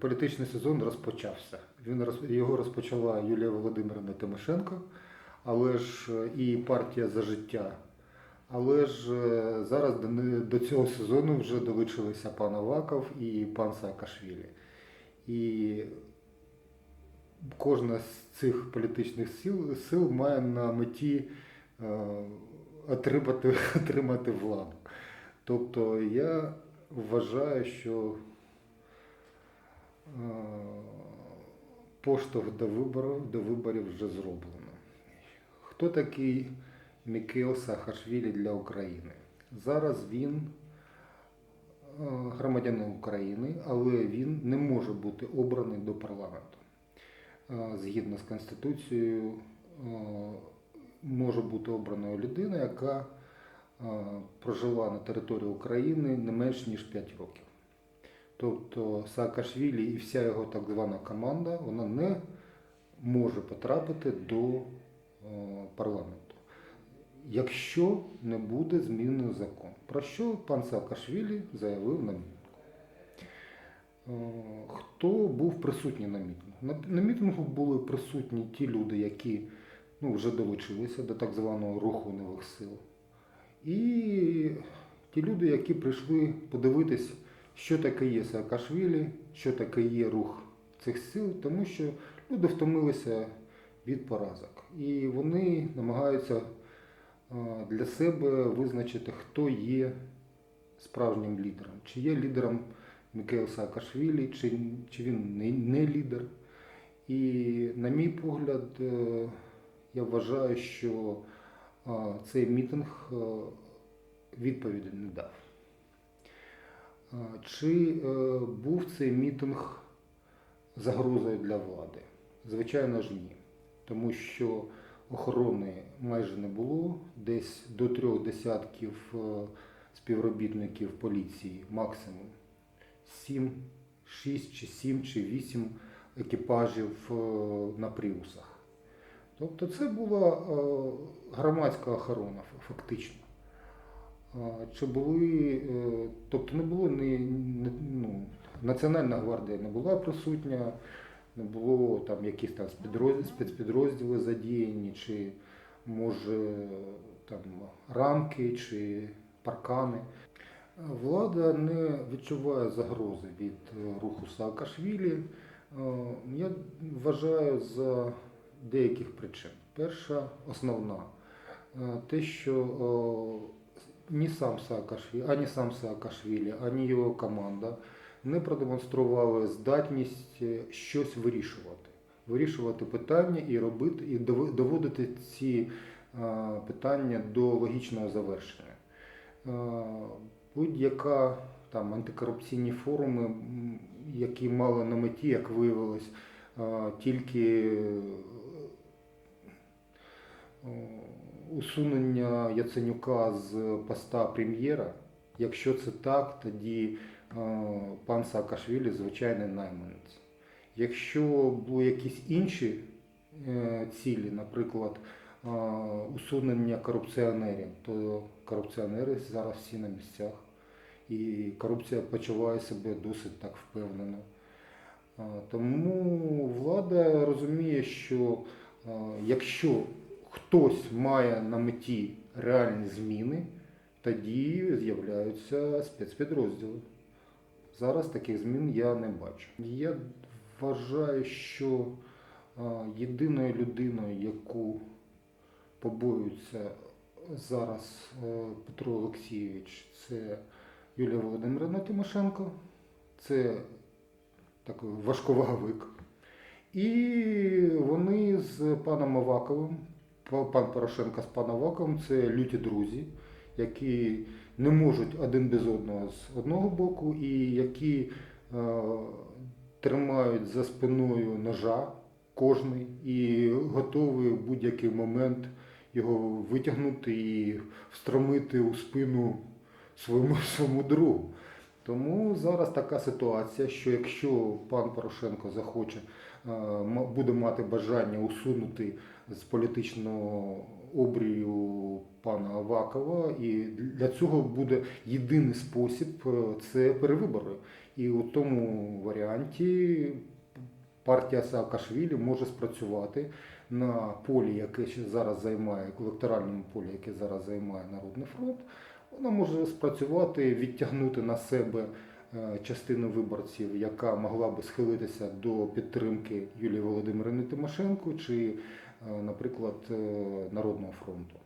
політичний сезон розпочався. Він його розпочала Юлія Володимирівна Тимошенко, але ж е, і партія за життя. Але ж е, зараз до, цього сезону вже долучилися пан Аваков і пан Саакашвілі. І кожна з цих політичних сил, сил має на меті е, отримати, отримати владу. Тобто я вважаю, що поштовх до виборів, до виборів вже зроблено. Хто такий Мікел Саакашвілі для України? Зараз він е, громадянин України, але він не може бути обраний до парламенту. Е, Згідно з Конституцією, е, може бути обраною людина, яка е, прожила на території України не менш ніж 5 років. Тобто Саакашвілі і вся його так звана команда вона не може потрапити до е, парламенту, якщо не буде змінений закон. Про що пан Саакашвілі заявив на мітингу. Е, Хто був присутній на мітингу? На, мітингу були присутні ті люди, які ну, вже долучилися до так званого руху нових сил. І ті люди, які прийшли подивитись, що таке є Саакашвілі, що таке є рух цих сил, тому що люди втомилися від поразок. І вони намагаються е, для себе визначити, хто є справжнім лідером. Чи є лідером Мікел Саакашвілі, чи, чи він не, лідер. І, на мій погляд, е, я вважаю, що е, цей мітинг відповіді не дав. Чи е, був цей мітинг загрозою для влади? Звичайно ж ні. Тому що охорони майже не було, десь до трьох десятків е, співробітників поліції максимум. Сім, шість чи сім чи вісім екіпажів е, на пріусах. Тобто це була громадська охорона фактично. Чи були, е, тобто не було ні, ну, Національна гвардія не була присутня, не було там якісь там спецпідрозділи, задіяні, чи може там рамки чи паркани. Влада не відчуває загрози від е, руху Саакашвілі. Е, Я вважаю за деяких причин. Перша, основна, те, що ні сам Саакашвілі, ані сам Саакашвілі, ані його команда не продемонстрували здатність е, щось вирішувати. Вирішувати питання і робити, і доводити ці е, питання до логічного завершення. Е, Будь-яка там антикорупційні форуми, які мали на меті, як виявилось, тільки усунення Яценюка з поста прем'єра. Якщо це так, тоді е, пан Саакашвілі звичайний найманець. Якщо були якісь інші е, цілі, наприклад, е, усунення корупціонерів, то корупціонери зараз всі на місцях. І корупція почуває себе досить так впевнено. Тому влада розуміє, що якщо хтось має на меті реальні зміни, тоді з'являються спецпідрозділи. Зараз таких змін я не бачу. Я вважаю, що єдиною людиною, яку побоюється зараз Петро Олексійович, це Юлія Володимирівна Тимошенко, це такий важковаговик. І вони з паном Аваковим, пан Порошенко з паном Аваковим, це люті друзі, які не можуть один без одного з одного боку, і які е, тримають за спиною ножа кожний і готові в будь-який момент його витягнути і встромити у спину своєму, своєму другу. Тому зараз така ситуація, що якщо пан Порошенко захоче м- буде мати бажання усунути з політичного обрію пана Авакова, і для цього буде єдиний спосіб е, це перевибори. І у тому варіанті партія Саакашвілі може спрацювати на полі, яке зараз займає електоральному полі, яке зараз займає Народний фронт. Вона може спрацювати, відтягнути на себе е, частину виборців, яка могла би схилитися до підтримки Юлії Володимирівни Тимошенко чи, е, наприклад, е, Народного фронту.